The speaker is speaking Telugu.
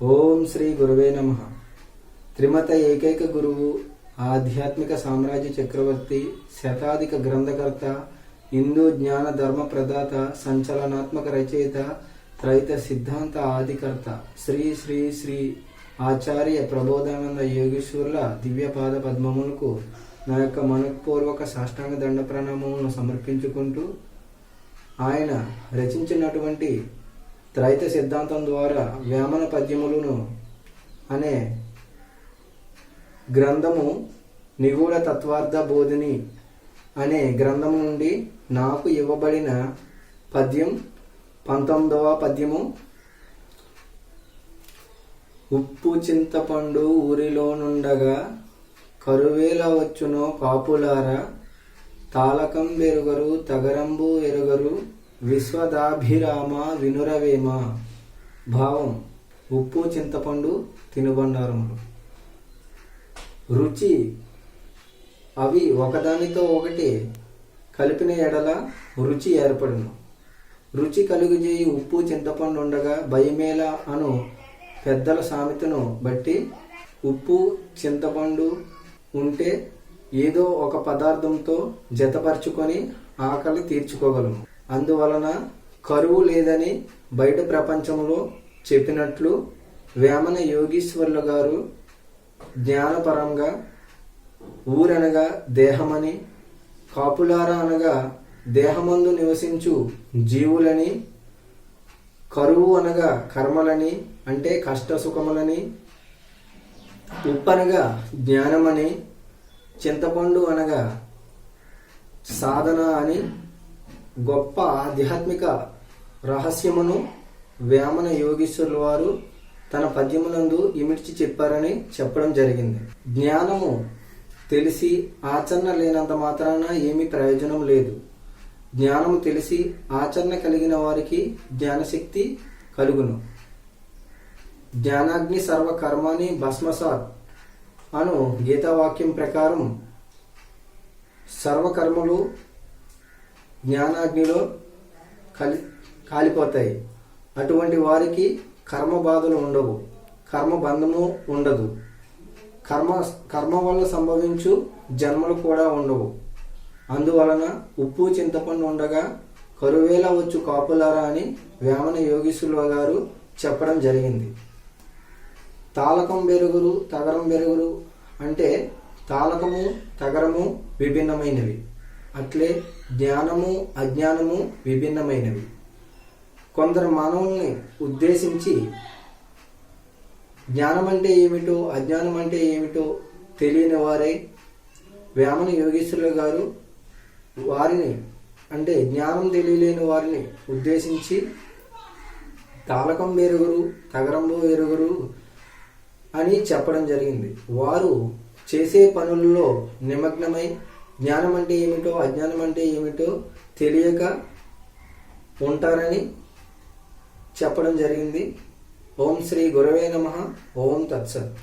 ఓం శ్రీ గురువే నమ. త్రిమత ఏకైక గురువు ఆధ్యాత్మిక సామ్రాజ్య చక్రవర్తి శతాధిక గ్రంథకర్త హిందూ జ్ఞాన ధర్మ ప్రదాత సంచలనాత్మక రచయిత త్రైత సిద్ధాంత ఆదికర్త శ్రీ శ్రీ శ్రీ ఆచార్య ప్రబోధానంద యోగేశ్వరుల దివ్యపాద పద్మములకు నా యొక్క మనపూర్వక సాష్టాంగ దండ ప్రణామములను సమర్పించుకుంటూ ఆయన రచించినటువంటి ద్వైత సిద్ధాంతం ద్వారా వేమన పద్యములను అనే గ్రంథము నిగూఢ తత్వార్థ బోధిని అనే గ్రంథము నుండి నాకు ఇవ్వబడిన పద్యం పంతొమ్మిదవ పద్యము. ఉప్పు చింతపండు ఊరిలో నుండగా కరువేల వచ్చునో కాపులారా తాళకం వెరుగరు తగరంబు ఎరుగరు విశ్వదాభిరామ వినురవేమ? భావం ఉప్పు చింతపండు తినుబండారములు. రుచి అవి ఒకదానితో ఒకటి కలిపిన ఎడల రుచి ఏర్పడును. రుచి కలుగుజేయి ఉప్పు చింతపండు ఉండగా భయమేల అను పెద్దల సామెతను బట్టి ఉప్పు చింతపండు ఉంటే ఏదో ఒక పదార్థంతో జతపరుచుకొని ఆకలి తీర్చుకోగలము. అందువలన కరువు లేదని బయట ప్రపంచంలో చెప్పినట్లు వేమన యోగీశ్వర్ల గారు జ్ఞానపరంగా ఊరనగా దేహమని కాపులార అనగా దేహమందు నివసించు జీవులని కరువు అనగా కర్మలని అంటే కష్ట సుఖములని ఉప్పనగా జ్ఞానమని చింతపండు అనగా సాధన అని గొప్ప ఆధ్యాత్మిక రహస్యమును వేమన యోగేశ్వరుల వారు తన పద్యమునందు ఇమిడ్చి చెప్పారని చెప్పడం జరిగింది. జ్ఞానము తెలిసి ఆచరణ లేనంత మాత్రాన ఏమీ ప్రయోజనం లేదు. జ్ఞానము తెలిసి ఆచరణ కలిగిన వారికి జ్ఞానశక్తి కలుగును. జ్ఞానాగ్ని సర్వకర్మాని భస్మసాత్ అను గీతావాక్యం ప్రకారం సర్వకర్మలు జ్ఞానాగ్నిలో కలి కాలిపోతాయి. అటువంటి వారికి కర్మ బాధలు ఉండవు. కర్మ బంధము ఉండదు. కర్మ కర్మ వల్ల సంభవించు జన్మలు కూడా ఉండవు. అందువలన ఉప్పు చింతపండు ఉండగా కరువేలా వచ్చు కాపులారా అని వేమన యోగీశ్వరుల గారు చెప్పడం జరిగింది. తాళకం బెరుగులు తగరం బెరుగులు అంటే తాళకము తగరము విభిన్నమైనవి. అట్లే జ్ఞానము అజ్ఞానము విభిన్నమైనవి. కొందరు మానవుల్ని ఉద్దేశించి జ్ఞానం అంటే ఏమిటో అజ్ఞానం అంటే ఏమిటో తెలియని వారై వేమన యోగేశ్వరులు గారు వారిని అంటే జ్ఞానం తెలియలేని వారిని ఉద్దేశించి తాళకం వేరుగురు తగరంబు వేరుగురు అని చెప్పడం జరిగింది. వారు చేసే పనుల్లో నిమగ్నమై జ్ఞానం అంటే ఏమిటో అజ్ఞానం అంటే ఏమిటో తెలియక ఉంటారని చెప్పడం జరిగింది. ఓం శ్రీ గురవే నమ. ఓం తత్సత్.